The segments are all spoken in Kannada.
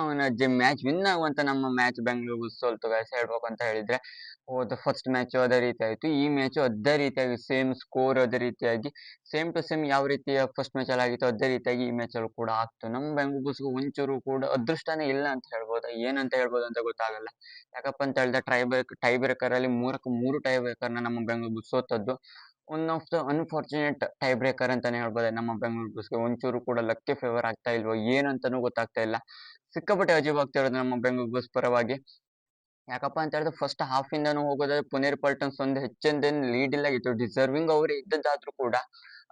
ಅವನ ಜಿಮ್ ಮ್ಯಾಚ್ ವಿನ್ ಆಗುವಂತ ನಮ್ಮ ಮ್ಯಾಚ್ ಬೆಂಗಳೂರು ಸೋಲ್ತು guys ಹೇಳ್ಬೇಕು ಅಂತ ಹೇಳಿದ್ರೆ, ಹೋದ ಫಸ್ಟ್ ಮ್ಯಾಚು ಅದೇ ರೀತಿ ಆಯಿತು ಈ ಮ್ಯಾಚು ಅದೇ ರೀತಿಯಾಗಿ ಸೇಮ್ ಸ್ಕೋರ್ ಅದೇ ರೀತಿಯಾಗಿ ಸೇಮ್ ಟು ಸೇಮ್ ಯಾವ ರೀತಿಯ ಫಸ್ಟ್ ಮ್ಯಾಚಲ್ಲಿ ಆಗಿತ್ತು ಅದೇ ರೀತಿಯಾಗಿ ಈ ಮ್ಯಾಚಲ್ಲೂ ಕೂಡ ಆಗ್ತು. ನಮ್ಮ ಬೆಂಗಳೂರು ಒಂಚೂರು ಕೂಡ ಅದೃಷ್ಟನೇ ಇಲ್ಲ ಅಂತ ಹೇಳ್ಬೋದು? ಏನಂತ ಹೇಳ್ಬೋದು ಅಂತ ಗೊತ್ತಾಗಲ್ಲ. ಯಾಕಪ್ಪ ಅಂತ ಹೇಳಿದ್ರೆ ಟ್ರೈ ಬ್ರೇಕ್ ಟೈ ಬ್ರೇಕರಲ್ಲಿ ಮೂರಕ್ಕೆ ಮೂರು ಟೈ ಬ್ರೇಕರ್ನ ನಮ್ಮ Bengaluru ಸೋತದ್ದು. One of the unfortunate tie breaker ಅಂತಾನೆ ಹೇಳ್ಬೋದು? ನಮ್ಮ ಬೆಂಗಳೂರು ಬುಲ್ಸ್ಗೆ ಒಂಚೂರು ಕೂಡ ಲಕ್ಕಿ ಫೇವರ್ ಆಗ್ತಾ ಇಲ್ವೋ ಏನಂತಾನೂ ಗೊತ್ತಾಗ್ತಾ ಇಲ್ಲ. ಸಿಕ್ಕಾಪಟ್ಟೆ ಅಜೀಬ್ ಆಗ್ತಾ ಇರೋದು ನಮ್ಮ ಬೆಂಗಳೂರು ಪರವಾಗಿ ಯಾಕಪ್ಪ ಅಂತ ಹೇಳಿದ್ರೆ ಫಸ್ಟ್ ಹಾಫ್ ಇಂದನೂ ಹೋಗೋದಾದ್ರೆ ಪುನೇರ್ ಪಲ್ಟನ್ಸ್ ಒಂದು ಹೆಚ್ಚಿನ ಲೀಡ್ ಇಲ್ಲ ಇತ್ತು ಡಿಸರ್ವಿಂಗ್ ಅವರೇ ಇದ್ದದ್ದಾದ್ರೂ ಕೂಡ,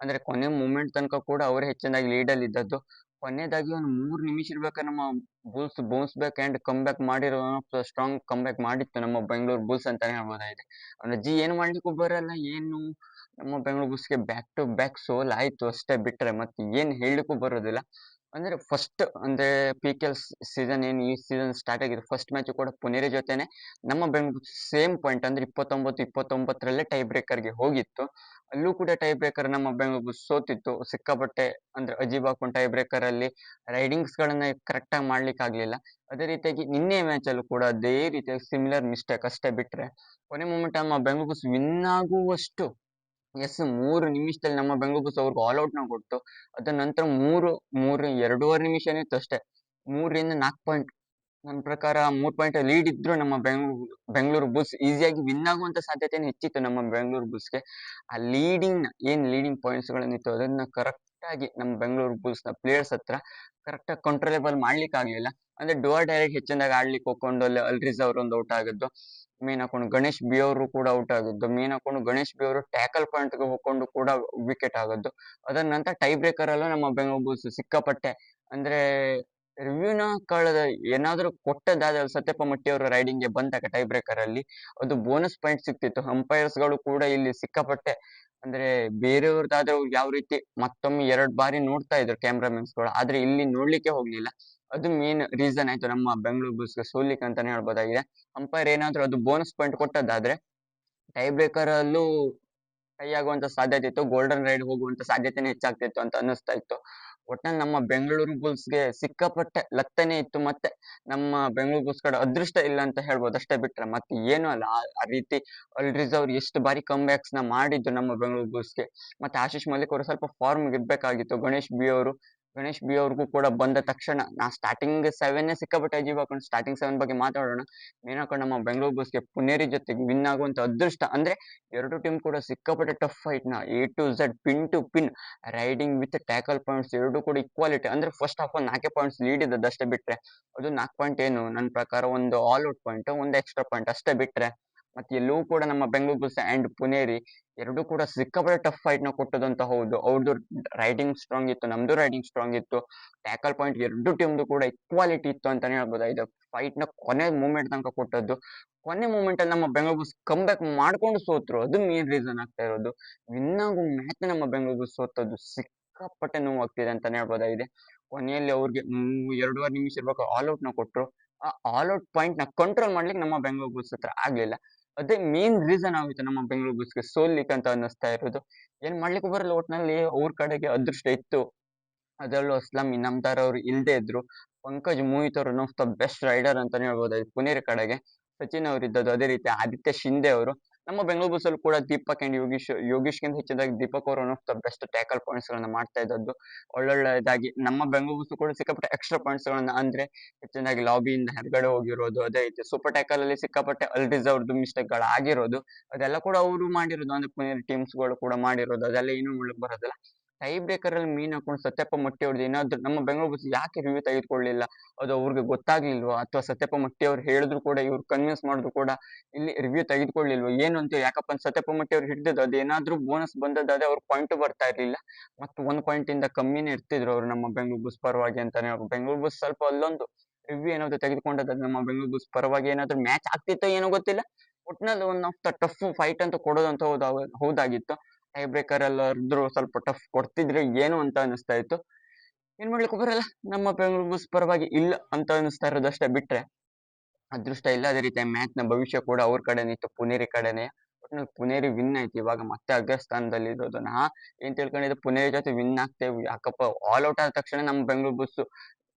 ಅಂದ್ರೆ ಕೊನೆ ಮೂಮೆಂಟ್ ತನಕ ಕೂಡ ಅವರೇ ಹೆಚ್ಚಿನದಾಗಿ ಅಲ್ಲಿ ಇದ್ದದ್ದು. ಕೊನೆಯದಾಗಿ ಒಂದು ಮೂರು ನಿಮಿಷ ಇರ್ಬೇಕಾದ್ರೆ ನಮ್ಮ Bulls bounce back and come back ಮಾಡಿರೋ ಸ್ಟ್ರಾಂಗ್ ಕಮ್ ಬ್ಯಾಕ್ ಮಾಡಿತ್ತು ನಮ್ಮ ಬೆಂಗಳೂರು ಬುಲ್ಸ್ ಅಂತಾನೆ ಹೇಳ್ಬೋದಾಗಿದೆ ಅಂದ್ರೆ ಜಿ ಏನು ಮಾಡ್ಲಿಕ್ಕೂ ಬರಲ್ಲ, ಏನು ನಮ್ಮ ಬೆಂಗಳೂರು ಬುಲ್ಸ್ಗೆ ಬ್ಯಾಕ್ ಟು ಬ್ಯಾಕ್ ಸೋಲ್ ಆಯ್ತು ಅಷ್ಟೇ ಬಿಟ್ರೆ ಮತ್ತೆ ಏನು ಹೇಳಲಿಕ್ಕೂ ಬರೋದಿಲ್ಲ. ಅಂದ್ರೆ ಫಸ್ಟ್ ಅಂದ್ರೆ ಪಿ ಕೆ ಎಲ್ ಸೀಸನ್ ಏನು ಈ ಸೀಸನ್ ಸ್ಟಾರ್ಟ್ ಆಗಿದೆ ಫಸ್ಟ್ ಮ್ಯಾಚ್ ಕೂಡ ಪುನೇರಿ ಜೊತೆನೆ. ನಮ್ಮ ಬೆಂಗಳೂರು ಸೇಮ್ ಪಾಯಿಂಟ್ ಅಂದ್ರೆ ಇಪ್ಪತ್ತೊಂಬತ್ತು, ಇಪ್ಪತ್ತೊಂಬತ್ತರಲ್ಲೇ ಟೈ ಬ್ರೇಕರ್ಗೆ ಹೋಗಿತ್ತು. ಅಲ್ಲೂ ಕೂಡ ಟೈ ಬ್ರೇಕರ್ ನಮ್ಮ ಬೆಂಗಳೂರು ಸೋತಿತ್ತು. ಸಿಕ್ಕಾಪಟ್ಟೆ ಅಂದ್ರೆ ಅಜೀಬ್ ಹಾಕೊಂಡ್ ಟೈ ಬ್ರೇಕರ್ ಅಲ್ಲಿ ರೈಡಿಂಗ್ಸ್ ಗಳನ್ನ ಕರೆಕ್ಟ್ ಆಗಿ ಮಾಡ್ಲಿಕ್ಕೆ ಆಗ್ಲಿಲ್ಲ. ಅದೇ ರೀತಿಯಾಗಿ ನಿನ್ನೆ ಮ್ಯಾಚ್ ಅಲ್ಲೂ ಕೂಡ ಅದೇ ರೀತಿಯಾಗಿ ಸಿಮಿಲರ್ ಮಿಸ್ಟೇಕ್ ಅಷ್ಟೇ ಬಿಟ್ರೆ. ಕೊನೆ ಮೂಮೆಂಟ್ ನಮ್ಮ ಬೆಂಗಳೂರು ವಿನ್ ಆಗುವಷ್ಟು ಎಸ್ ಮೂರು ನಿಮಿಷದಲ್ಲಿ ನಮ್ಮ ಬೆಂಗಳೂರು ಅವ್ರಿಗೆ ಆಲ್ ಔಟ್ನ ಕೊಟ್ಟು ಅದ ನಂತರ ಮೂರು ಮೂರು, ಎರಡೂವರೆ ನಿಮಿಷನೇ ಇತ್ತು ಅಷ್ಟೇ. ಮೂರರಿಂದ ನಾಲ್ಕು ಪಾಯಿಂಟ್ ನನ್ನ ಪ್ರಕಾರ ಮೂರು ಪಾಯಿಂಟ್ ಲೀಡ್ ಇದ್ರು ನಮ್ಮ ಬೆಂಗಳೂರು ಬೆಂಗಳೂರು ಬುಲ್ಸ್ ಈಸಿಯಾಗಿ ವಿನ್ ಆಗುವಂತ ಸಾಧ್ಯತೆ ಹೆಚ್ಚಿತ್ತು ನಮ್ಮ ಬೆಂಗಳೂರು ಬುಲ್ಸ್ಗೆ ಆ ಲೀಡಿಂಗ್ ಏನ್ ಲೀಡಿಂಗ್ ಪಾಯಿಂಟ್ಸ್ ಗಳನ್ನಿತ್ತು ಅದನ್ನ ಕರೆಕ್ಟ್ ಆಗಿ ನಮ್ಮ ಬೆಂಗಳೂರು ಬುಲ್ಸ್ನ ಪ್ಲೇಯರ್ಸ್ ಹತ್ರ ಕರೆಕ್ಟ್ ಆಗಿ ಕಂಟ್ರೋಲೇಬಲ್ ಮಾಡ್ಲಿಕ್ಕೆ ಆಗ್ಲಿಲ್ಲ. ಅಂದ್ರೆ ಡೋರ್ ಡೈರೆಕ್ಟ್ ಹೆಚ್ಚಿನದಾಗ ಆಡ್ಲಿಕ್ಕೆ ಹೋಗ್ಕೊಂಡು ಅಲ್ಲಿ ಅಲ್ರಿಸ್ ಅವ್ರ ಔಟ್ ಆಗಿದ್ದು ಮೀನ್ ಹಾಕೊಂಡು ಗಣೇಶ್ ಬಿ ಅವರು ಕೂಡ ಔಟ್ ಆಗಿದ್ದು ಮೀನ್ ಹಾಕೊಂಡು ಗಣೇಶ್ ಬಿ ಅವರು ಟ್ಯಾಕಲ್ ಪಾಯಿಂಟ್ಗೆ ಹೋಗ್ಕೊಂಡು ಕೂಡ ವಿಕೆಟ್ ಆಗದ್ದು. ಅದರ ನಂತರ ಟೈ ಬ್ರೇಕರ್ ಅಲ್ಲೂ ನಮ್ಮ ಬೆಂಗಳೂರು ಬುಲ್ಸ್ ಸಿಕ್ಕಾಪಟ್ಟೆ, ಅಂದ್ರೆ ರಿವ್ಯೂನ ಕಳೆದ ಏನಾದ್ರೂ ಕೊಟ್ಟದಾದ ಸತ್ಯಪ್ಪ ಮಟ್ಟಿ ಅವರ ರೈಡಿಂಗ್ಗೆ ಬಂದಾಗ ಟೈ ಬ್ರೇಕರ್ ಅಲ್ಲಿ, ಅದು ಬೋನಸ್ ಪಾಯಿಂಟ್ ಸಿಕ್ತಿತ್ತು. ಅಂಪೈರ್ಸ್ಗಳು ಕೂಡ ಇಲ್ಲಿ ಸಿಕ್ಕಾಪಟ್ಟೆ ಅಂದ್ರೆ ಬೇರೆಯವ್ರದ್ದಾದ್ರೆ ಯಾವ ರೀತಿ ಮತ್ತೊಮ್ಮೆ ಎರಡ್ ಬಾರಿ ನೋಡ್ತಾ ಇದ್ರು ಕ್ಯಾಮ್ರಾಮನ್ಸ್ಗಳು. ಆದ್ರೆ ಇಲ್ಲಿ ನೋಡ್ಲಿಕ್ಕೆ ಹೋಗ್ಲಿಲ್ಲ. ಅದು ಮೇನ್ ರೀಸನ್ ಆಯ್ತು ನಮ್ಮ ಬೆಂಗಳೂರು ಬುಲ್ಸ್ ಸೋಲಿಕ್ ಅಂತಾನೆ ಹೇಳ್ಬೋದಾಗಿದೆ. ಅಂಪೈರ್ ಏನಾದ್ರೂ ಅದು ಬೋನಸ್ ಪಾಯಿಂಟ್ ಕೊಟ್ಟದ್ದಾದ್ರೆ ಟೈ ಬ್ರೇಕರ್ ಅಲ್ಲೂ ಕೈ ಆಗುವಂತ ಸಾಧ್ಯತೆ ಇತ್ತು ಗೋಲ್ಡನ್ ರೈಡ್ ಹೋಗುವಂತ ಸಾಧ್ಯತೆನೇ ಹೆಚ್ಚಾಗ್ತಿತ್ತು ಅಂತ ಅನ್ನಿಸ್ತಾ ಇತ್ತು. ಒಟ್ನಲ್ಲಿ ನಮ್ಮ ಬೆಂಗಳೂರು ಬುಲ್ಸ್ಗೆ ಸಿಕ್ಕಾಪಟ್ಟೆ ಲತ್ತನೇ ಇತ್ತು. ಮತ್ತೆ ನಮ್ಮ ಬೆಂಗಳೂರು ಬುಲ್ಸ್ ಕಡೆ ಅದೃಷ್ಟ ಇಲ್ಲ ಅಂತ ಹೇಳ್ಬೋದು ಅಷ್ಟೇ ಬಿಟ್ರೆ. ಮತ್ತೆ ಏನು ಅಲ್ಲ. ಆ- ರೀತಿ ಅಲ್ರಿಸ್ ಅವ್ರು ಎಷ್ಟು ಬಾರಿ ಕಮ್ ಬ್ಯಾಕ್ಸ್ನ ಮಾಡಿದ್ದು ನಮ್ಮ ಬೆಂಗಳೂರು ಬುಲ್ಸ್ಗೆ ಮತ್ತೆ ಆಶೀಶ್ ಮಲ್ಲಿಕ್ ಅವರು ಸ್ವಲ್ಪ ಫಾರ್ಮ್ ಇರ್ಬೇಕಾಗಿತ್ತು. ಗಣೇಶ್ ಬಿ ಅವರು ಗಣೇಶ್ ಬಿ ಅವ್ರಿಗೂ ಕೂಡ ಬಂದ ತಕ್ಷಣ ನಾ ಸ್ಟಾರ್ಟಿಂಗ್ ಸೆವೆನ್ ಸಿಕ್ಕಾಪಟ್ಟೆ ಅಜೀಬ್ ಹಾಕೊಂಡು ಸ್ಟಾರ್ಟಿಂಗ್ ಸೆವೆನ್ ಬಗ್ಗೆ ಮಾತಾಡೋಣ. ಮೇನ್ ಹಾಕೊಂಡು ನಮ್ಮ ಬೆಂಗಳೂರು ಬಸ್ಗೆ ಪುನೇರಿ ಜೊತೆಗೆ ವಿನ್ ಆಗುವಂತ ಅದೃಷ್ಟ ಅಂದ್ರೆ ಎರಡು ಟೀಮ್ ಕೂಡ ಸಿಕ್ಕಾಪಟ್ಟೆ tough ಫೈಟ್ನ A to Z pin to pin riding with tackle points ಎರಡು ಕೂಡ ಈಕ್ವಾಲಿಟಿ ಅಂದ್ರೆ ಫಸ್ಟ್ ಹಾಫ್ ಒಂದು ನಾಲ್ಕೇ ಪಾಯಿಂಟ್ಸ್ ಲೀಡ್ ಇದ್ದದ್ದು ಅಷ್ಟೇ ಬಿಟ್ರೆ ಅದು ನಾಲ್ಕು ಪಾಯಿಂಟ್ ಏನು? ನನ್ನ ಪ್ರಕಾರ ಒಂದು ಆಲ್ ಔಟ್ ಪಾಯಿಂಟ್ ಒಂದು ಎಕ್ಸ್ಟ್ರಾ ಪಾಯಿಂಟ್ ಅಷ್ಟೇ ಬಿಟ್ರೆ ಮತ್ತೆ ಎಲ್ಲೂ ಕೂಡ ನಮ್ಮ ಬೆಂಗಳೂರು ಬುಲ್ಸ್ ಅಂಡ್ ಪುನೇರಿ ಎರಡೂ ಕೂಡ ಸಿಕ್ಕಾಪಟ್ಟೆ ಟಫ್ ಫೈಟ್ನ ಕೊಟ್ಟದಂತ ಹೌದು. ಅವ್ರದ್ದು ರೈಡಿಂಗ್ ಸ್ಟ್ರಾಂಗ್ ಇತ್ತು, ನಮ್ದು ರೈಡಿಂಗ್ ಸ್ಟ್ರಾಂಗ್ ಇತ್ತು. ಟ್ಯಾಕಲ್ ಪಾಯಿಂಟ್ ಎರಡು ಟೀಮ್ದು ಕೂಡ ಇಕ್ವಾಲಿಟಿ ಇತ್ತು ಅಂತಾನೆ ಹೇಳ್ಬೋದು. ಇದು ಫೈಟ್ನ ಕೊನೆ ಮೂಮೆಂಟ್ ತನಕ ಕೊಟ್ಟದ್ದು. ಕೊನೆ ಮೂಮೆಂಟ್ ಅಲ್ಲಿ ನಮ್ಮ ಬೆಂಗಳೂರು ಬುಲ್ಸ್ ಕಮ್ ಬ್ಯಾಕ್ ಮಾಡ್ಕೊಂಡು ಸೋತ್ರು. ಅದು ಮೇನ್ ರೀಸನ್ ಆಗ್ತಾ ಇರೋದು. ವಿನ್ ಆಗೋ ಮ್ಯಾಚ್ ನಮ್ಮ ಬೆಂಗಳೂರು ಬುಲ್ಸ್ ಸೋತದ್ದು ಸಿಕ್ಕಾಪಟ್ಟೆ ನೋವಾಗ್ತಿದೆ ಅಂತಾನೆ ಹೇಳ್ಬೋದಾಗಿದೆ ಕೊನೆಯಲ್ಲಿ ಅವ್ರಿಗೆ ಎರಡೂವರೆ ನಿಮಿಷ ಇರ್ಬೇಕು ಔಟ್ನ ಕೊಟ್ಟರು ಆ ಔಟ್ ಪಾಯಿಂಟ್ನ ಕಂಟ್ರೋಲ್ ಮಾಡ್ಲಿಕ್ಕೆ ನಮ್ಮ ಬೆಂಗಳೂರು ಬುಲ್ಸ್ ಹತ್ರ ಆಗ್ಲಿಲ್ಲ. ಅದೇ ಮೇನ್ ರೀಸನ್ ಆಗಿತ್ತು ನಮ್ಮ ಬೆಂಗಳೂರು ಬುಲ್ಸ್ಗೆ ಸೋಲ್ಲಿಕ್ಕೆ ಅಂತ ಅನ್ನಿಸ್ತಾ ಇರೋದು. ಏನ್ ಮಾಡ್ಲಿಕ್ಕೆ ಬರಲ್ಲ, ಒಟ್ನಲ್ಲಿ ಅವ್ರ ಕಡೆಗೆ ಅದೃಷ್ಟ ಇತ್ತು. ಅದರಲ್ಲೂ ಅಸ್ಲಂ ಇನಾಮ್ದಾರ್ ಅವರು ಇಲ್ಲದೆ ಇದ್ರು. ಪಂಕಜ್ ಮೋಹಿತ್ ಅವರು ಆಫ್ ದ ಬೆಸ್ಟ್ ರೈಡರ್ ಅಂತಾನೆ ಹೇಳ್ಬೋದು. ಪುನೀರ್ ಕಡೆಗೆ. ಸಚಿನ್ ಅವರು ಇದ್ದದ್ದು ಅದೇ ರೀತಿ ಆದಿತ್ಯ ಶಿಂದೆ ಅವರು. ನಮ್ಮ ಬೆಂಗಳೂರು ಬಸ್ಸಲ್ಲೂ ಕೂಡ ದೀಪಕ್ ಅಂಡ್ ಯೋಗೀಶ್, ಯೋಗೀಶ್ಗಿಂತ ಹೆಚ್ಚಿದಾಗಿ ದೀಪಕ್ ಅವರು one of the best tackle points ಗಳನ್ನ ಮಾಡ್ತಾ ಇದ್ದದ್ದು. ಒಳ್ಳೊಳ್ಳೆದಾಗಿ ನಮ್ಮ ಬೆಂಗಳೂರು ಬಸ್ಸು ಕೂಡ ಸಿಕ್ಕಾಪಟ್ಟೆ ಎಕ್ಸ್ಟ್ರಾ ಪಾಯಿಂಟ್ಸ್ ಗಳನ್ನ ಅಂದ್ರೆ ಹೆಚ್ಚಿನದಾಗಿ ಲಾಬಿಯಿಂದ ಹೊರಗಡೆ ಹೋಗಿರೋದು, ಅದೇ ರೀತಿ ಸೂಪರ್ ಟ್ಯಾಕಲ್ ಅಲ್ಲಿ ಸಿಕ್ಕಾಪಟ್ಟೆ ಅಲ್ ಅವ್ರದ್ದು ಮಿಸ್ಟೇಕ್ಗಳು ಆಗಿರೋದು ಅದೆಲ್ಲ ಕೂಡ ಅವರು ಮಾಡಿರೋದು, ಅಂದ್ರೆ ಟೀಮ್ಸ್ಗಳು ಕೂಡ ಮಾಡಿರೋದು, ಅದೆಲ್ಲ ಏನು ಬರೋದಿಲ್ಲ. ಟೈ ಬ್ರೇಕರ್ ಅಲ್ಲಿ ಮೀನ್ ಹಾಕೊಂಡು ಸತ್ಯಪ್ಪ ಮಟ್ಟಿ ಅವ್ರದ್ದು ಏನಾದ್ರು ನಮ್ಮ ಬೆಂಗಳೂರು ಬಸ್ ಯಾಕೆ ರಿವ್ಯೂ ತೆಗೆದುಕೊಳ್ಳಿಲ್ಲ ಅದು ಅವ್ರಿಗೆ ಗೊತ್ತಾಗ್ಲಿಲ್ವಾ? ಅಥವಾ ಸತ್ಯಪ್ಪ ಮಟ್ಟಿ ಅವ್ರು ಹೇಳಿದ್ರು ಕೂಡ, ಇವ್ರು ಕನ್ವಿನ್ಸ್ ಮಾಡಿದ್ರು ಕೂಡ ಇಲ್ಲಿ ರಿವ್ಯೂ ತೆಗೆದುಕೊಳ್ಳಿಲ್ವಾ? ಏನು ಅಂತ ಯಾಕಪ್ಪ ಸತ್ಯಪ್ಪ ಮಟ್ಟಿ ಅವ್ರು ಅದು ಅದೇನಾದ್ರೂ ಬೋನಸ್ ಬಂದದ್ದಾದ್ರೆ ಅವ್ರ ಪಾಯಿಂಟ್ ಬರ್ತಾ ಇರಲಿಲ್ಲ. ಮತ್ತು ಒಂದು ಪಾಯಿಂಟ್ ಇಂದ ಕಮ್ಮಿನೇ ಇರ್ತಿದ್ರು ಅವ್ರು ನಮ್ಮ ಬೆಂಗಳೂರು ಬಸ್ ಪರವಾಗಿ ಅಂತಾನೆ. ಅವ್ರು ಬೆಂಗಳೂರು ಬಸ್ ಸ್ವಲ್ಪ ಅಲ್ಲೊಂದು ರಿವ್ಯೂ ಏನಾದ್ರು ತೆಗೆದುಕೊಂಡದ್ದು ನಮ್ಮ ಬೆಂಗಳೂರು ಬಸ್ ಪರವಾಗಿ ಏನಾದ್ರು ಮ್ಯಾಚ್ ಆಗ್ತಿತ್ತೋ ಏನೋ ಗೊತ್ತಿಲ್ಲ. ಒಟ್ಟಿನಲ್ಲಿ one of the tough fight ಅಂತ ಕೊಡೋದಂತ ಹೌದಾ ಹೌದಾಗಿತ್ತು. ಟೈ ಬ್ರೇಕರ್ ಎಲ್ಲಾದ್ರೂ ಸ್ವಲ್ಪ ಟಫ್ ಕೊಡ್ತಿದ್ರೆ ಏನು ಅಂತ ಅನಿಸ್ತಾ ಇತ್ತು. ಏನ್ ಮಾಡ್ಲಿಕ್ಕೆ ಬರಲ್ಲ. ನಮ್ಮ ಬೆಂಗಳೂರು ಬಸ್ ಪರವಾಗಿ ಇಲ್ಲ ಅಂತ ಅನಿಸ್ತಾ ಇರೋದಷ್ಟೇ ಬಿಟ್ರೆ ಅದೃಷ್ಟ ಇಲ್ಲ ಅದೇ ರೀತಿ ಮ್ಯಾಚ್ನ ಭವಿಷ್ಯ ಕೂಡ ಅವ್ರ ಕಡೆನೇ ಇತ್ತು, ಪುನೇರಿ ಕಡೆನೇ. ಪುನೇರಿ ವಿನ್ ಆಯ್ತು ಇವಾಗ ಮತ್ತೆ ಅಗ್ರಸ್ಥಾನದಲ್ಲಿ ಇರೋದು. ನಾ ಏನ್ ತಿಳ್ಕೊಂಡಿದ್ದೆ, ಪುನೇರಿ ಜೊತೆ ವಿನ್ ಆಗ್ತೇವೆ ಯಾಕಪ್ಪ? ಆಲ್ ಔಟ್ ಆದ ತಕ್ಷಣ ನಮ್ಮ ಬೆಂಗಳೂರು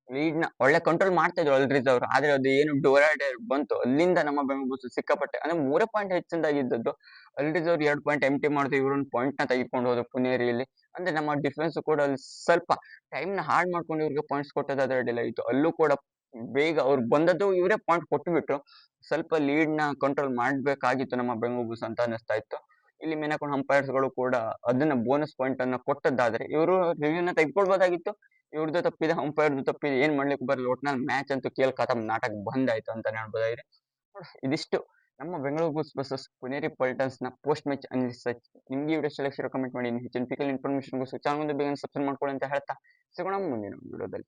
ಬಸ್ ಲೀಡ್‌ನ ಒಳ್ಳೆ ಕಂಟ್ರೋಲ್ ಮಾಡ್ತಾ ಇದ್ರು ಅಲ್ಡ್ರಿಜ್ ಅವರು. ಆದ್ರೆ ಅದು ಏನು ಡೋರಾಡೆ ಬಂತು ಅಲ್ಲಿಂದ ನಮ್ಮ ಬೆಂಗಳೂರು ಸಿಕ್ಕಾಪಟ್ಟೆ ಅಂದ್ರೆ ಮೂರೇ ಪಾಯಿಂಟ್ ಹೆಚ್ಚಿನದಾಗಿದ್ದದ್ದು. ಅಲ್ಡ್ರಿಜ್ ಅವರು 2 ಪಾಯಿಂಟ್ ಎಂಟಿ ಮಾಡಿದ್ರು. ಇವರು ಒಂದು ಪಾಯಿಂಟ್‌ನ ತೆಗೆದುಕೊಂಡು ಹೋದ್ರು ಪುಣೇರಿಯಲ್ಲಿ. ಅಂದ್ರೆ ನಮ್ಮ ಡಿಫೆನ್ಸ್ ಕೂಡ ಅಲ್ಲಿ ಸ್ವಲ್ಪ ಟೈಮ್‌ನ ಹಾಳು ಮಾಡ್ಕೊಂಡು ಇವ್ರಿಗೆ ಪಾಯಿಂಟ್ಸ್ ಕೊಟ್ಟದ್ದು ಅಡ್ಡಿಲ್ಲ ಇತ್ತು. ಅಲ್ಲೂ ಕೂಡ ಬೇಗ ಅವ್ರು ಬಂದದ್ದು ಇವರೇ ಪಾಯಿಂಟ್ ಕೊಟ್ಟುಬಿಟ್ರು. ಸ್ವಲ್ಪ ಲೀಡ್‌ನ ಕಂಟ್ರೋಲ್ ಮಾಡ್ಬೇಕಾಗಿತ್ತು ನಮ್ಮ ಬೆಂಗಳೂರು ಅಂತ ಅನಿಸ್ತಾ ಇತ್ತು. ಇಲ್ಲಿ ಅಂಪೈರ್ಸ್ಗಳು ಕೂಡ ಅದನ್ನ ಬೋನಸ್ ಪಾಯಿಂಟ್ ಅನ್ನ ಕೊಟ್ಟದ್ದಾದ್ರೆ ಇವರು ರಿವ್ಯೂನ ತೆಗೆದುಕೊಳ್ಬಹುದಾಗಿತ್ತು. ಇವ್ರದ್ದು ತಪ್ಪಿದೆ, ಅಂಪೈರ್‌ದು ತಪ್ಪಿದೆ. ಏನ್ ಮಾಡ್ಲಿಕ್ಕೆ ಬರಲ್ಲ. ಒಟ್ನಲ್ಲಿ ಮ್ಯಾಚ್ ಅಂತೂ ಕೇಲ್ ಕಥಮ್ ನಾಟಕ ಬಂದ್ ಆಯ್ತು ಅಂತಾನೆ ಹೇಳ್ಬೋದಾಗಿದೆ ಇದಿಷ್ಟು ನಮ್ಮ ಬೆಂಗಳೂರು ಬುಲ್ಸ್ ವರ್ಸಸ್ ಪಲ್ಟನ್ಸ್ನ ಪೋಸ್ಟ್ ಮ್ಯಾಚ್ ಅನಾಲಿಸಿಸ್. ನಿಮ್ಗೆ ಈ ಆಗಿದ್ರೆ ಕಮೆಂಟ್ ಮಾಡಿ. ಹೆಚ್ಚಿನ ಪಿಕಲ್ ಗೂ ಚಾನಲ್ ಬೇಗನೆ ಸಬ್ಸ್ಕ್ರೈಬ್ ಮಾಡ್ಕೊಳ್ಳಿ ಅಂತ ಹೇಳ್ತಾ ಸಿಗೋಣ ಮುಂದಿನ ವಿಡಿಯೋದಲ್ಲಿ.